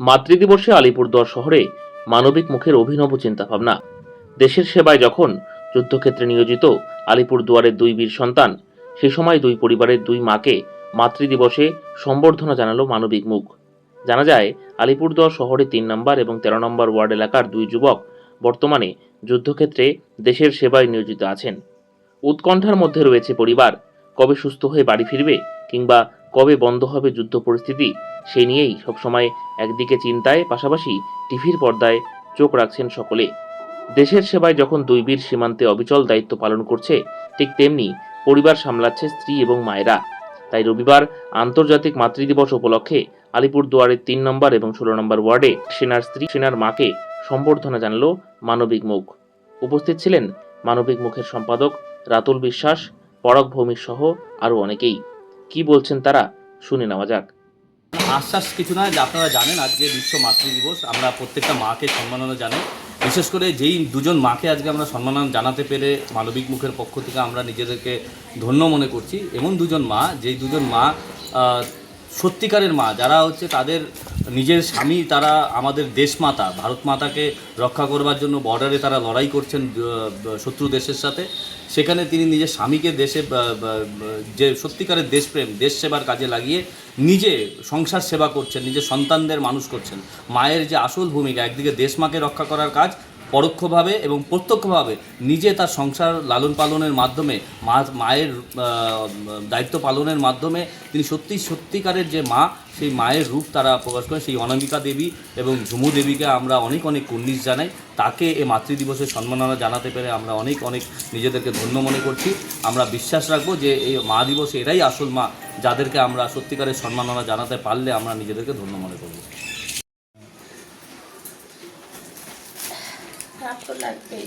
মাতৃদিবসে আলিপুরদুয়ার শহরে মানবিক মুখের অভিনব চিন্তাভাবনা। দেশের সেবায় যখন যুদ্ধক্ষেত্রে নিয়োজিত আলিপুরদুয়ারের দুই বীর সন্তান, সে সময় দুই পরিবারের দুই মাকে মাতৃদিবসে সম্বর্ধনা জানালো মানবিক মুখ। জানা যায়, আলিপুরদুয়ার শহরে তিন নম্বর এবং তেরো নম্বর ওয়ার্ড এলাকার দুই যুবক বর্তমানে যুদ্ধক্ষেত্রে দেশের সেবায় নিয়োজিত আছেন। উৎকণ্ঠার মধ্যে রয়েছে পরিবার কবে সুস্থ হয়ে বাড়ি ফিরবে কিংবা কবে বন্ধ হবে যুদ্ধ পরিস্থিতি সেই নিয়েই সবসময় একদিকে চিন্তায়, পাশাপাশি টিভির পর্দায় চোখ রাখছেন সকলে। দেশের সেবায় যখন দুই বীর সীমান্তে অবিচল দায়িত্ব পালন করছে, ঠিক তেমনি পরিবার সামলাচ্ছে স্ত্রী এবং মায়েরা। তাই রবিবার আন্তর্জাতিক মাতৃদিবস উপলক্ষে আলিপুরদুয়ারের তিন নম্বর এবং ষোলো নম্বর ওয়ার্ডে সেনার স্ত্রী, সেনার মাকে সম্বর্ধনা জানালো মানবিক মুখ। উপস্থিত ছিলেন মানবিক মুখের সম্পাদক রাতুল বিশ্বাস পরক ভৌমিক সহ আরও অনেকেই। কি বলছেন তারা? শুনে নেওয়া যাক। আশ্বাস কিছু নয়, যে আপনারা জানেন, আজকে বিশ্ব মাতৃ দিবস। আমরা প্রত্যেকটা মাকে সম্মাননা জানাই। বিশেষ করে যেই দুজন মাকে আজকে আমরা সম্মাননা জানাতে পেরে মানবিক মুখের পক্ষ থেকে আমরা নিজেদেরকে ধন্য মনে করছি, এমন দুজন মা, যেই দুজন মা সত্যিকারের মা, যারা হচ্ছে তাদের নিজের স্বামী, তারা আমাদের দেশমাতা ভারত মাতাকে রক্ষা করবার জন্য বর্ডারে তারা লড়াই করছেন শত্রু দেশের সাথে। সেখানে তিনি নিজের স্বামীকে দেশে যে সত্যিকারের দেশপ্রেম, দেশ সেবার কাজে লাগিয়ে নিজে সংসার সেবা করছেন, নিজের সন্তানদের মানুষ করছেন। মায়ের যে আসল ভূমিকা, একদিকে দেশমাকে রক্ষা করার কাজ পরোক্ষভাবে এবং প্রত্যক্ষভাবে নিজে তার সংসার লালন পালনের মাধ্যমে, মা, মায়ের দায়িত্ব পালনের মাধ্যমে তিনি সত্যি সত্যিকারের যে মা, সেই মায়ের রূপ তারা প্রকাশ করেন। সেই অনামিকা দেবী এবং ঝুমু দেবীকে আমরা অনেক অনেক কুর্নিশ জানাই। তাকে এ মাতৃদিবসের সম্মাননা জানাতে পেরে আমরা অনেক অনেক নিজেদেরকে ধন্য মনে করছি। আমরা বিশ্বাস রাখব যে এই মা দিবসে এরাই আসল মা, যাদেরকে আমরা সত্যিকারের সম্মাননা জানাতে পারলে আমরা নিজেদেরকে ধন্য মনে করব। খারাপ তো লাগবেই।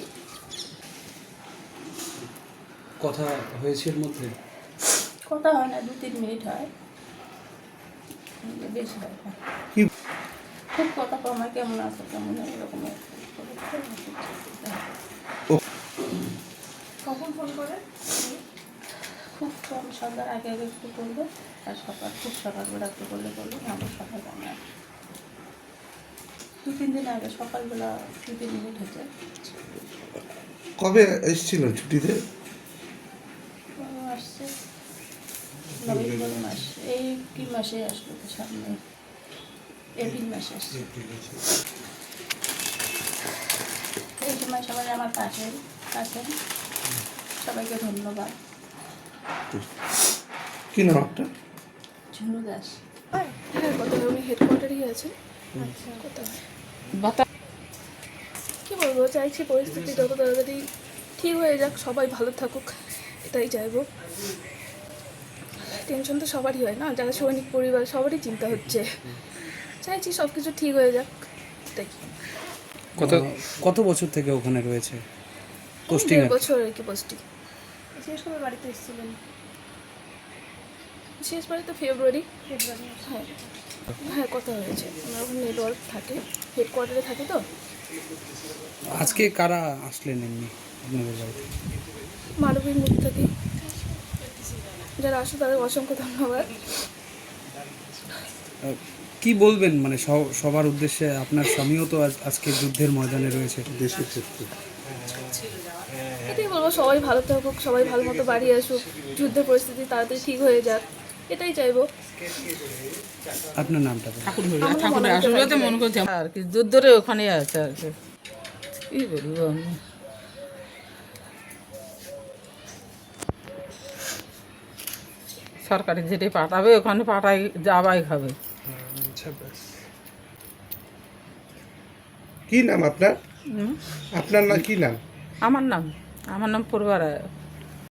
কথা হয়েছে এর মধ্যে? কথা হয় না দু তিন মিনিট হয়। বেশি হয়। না কি? খুব কথা কমায় কেমন আছে কেমন এরকম কখন ফোন করে? খুব কম সন্ধ্যার আগে আগে একটু করবে আর সকাল খুব সকালবেলা একটু করলে করলে আমার সকাল না দু তিন দিন আগে সকালবেলা দু তিন মিনিট হয়েছে। কবে এসেছিল ছুটিতে? আসছে। নভেম্বর মাস। এই কি মাসে আসলো তো সামনে। এপ্রিল মাসে আসছে। এই সময় সবাই আমার আছেন সবাইকে ধন্যবাদ। কি নাম আপনার? ঝুনু দাস। হ্যাঁ কোথায় উনি হেডকোয়ার্টারই আছে কি বলব চাইছি পরিস্থিতি যত তাড়াতাড়ি ঠিক হয়ে যাক সবাই ভালো থাকুক এটাই চাইব। টেনশন তো সবারই হয় না যারা সৈনিক পরিবার সবারই চিন্তা হচ্ছে। চাইছি সব কিছু ঠিক হয়ে যাক এটাই। কত কত বছর থেকে ওখানে রয়েছে? পোস্টিং বছর আর কি পোস্টিং শেষ করে বাড়িতে এসেছিলেন। শেষ বারে তো ফেব্রুয়ারি ফেব্রুয়ারি হ্যাঁ। হ্যাঁ কথা হয়েছে? আমরা ওখানে নেটওয়ার্ক থাকে। হেডকোয়ার্টারে থাকে তো। আজকে কারা আসলেন এমনি আপনাদের বাড়িতে? মানবিক মুখ থেকে। যারা আসে তাদের অসংখ্য ধন্যবাদ। কি বলবেন? মানে সবার উদ্দেশ্যে আপনার স্বামীও তো আজ- আজকে যুদ্ধের ময়দানে রয়েছে। দেশের ক্ষেত্রে। এটাই বলব সবাই ভালো থাকুক সবাই ভালো মতো বাড়ি আসুক। যুদ্ধের পরিস্থিতি তাড়াতাড়ি ঠিক হয়ে যাক। এটাই চাইব। আপনার নামটা মন করছে আর কি যুদ্ধরে ওখানে আছে আর কি। কি বলব আমি? সরকারি যেটা পাঠাবে ওখানে পাঠাই যাবাই খাবে। কি নাম আপনার? আপনার নাম কি নাম? আমার নাম আমার নাম পূর্বা রায়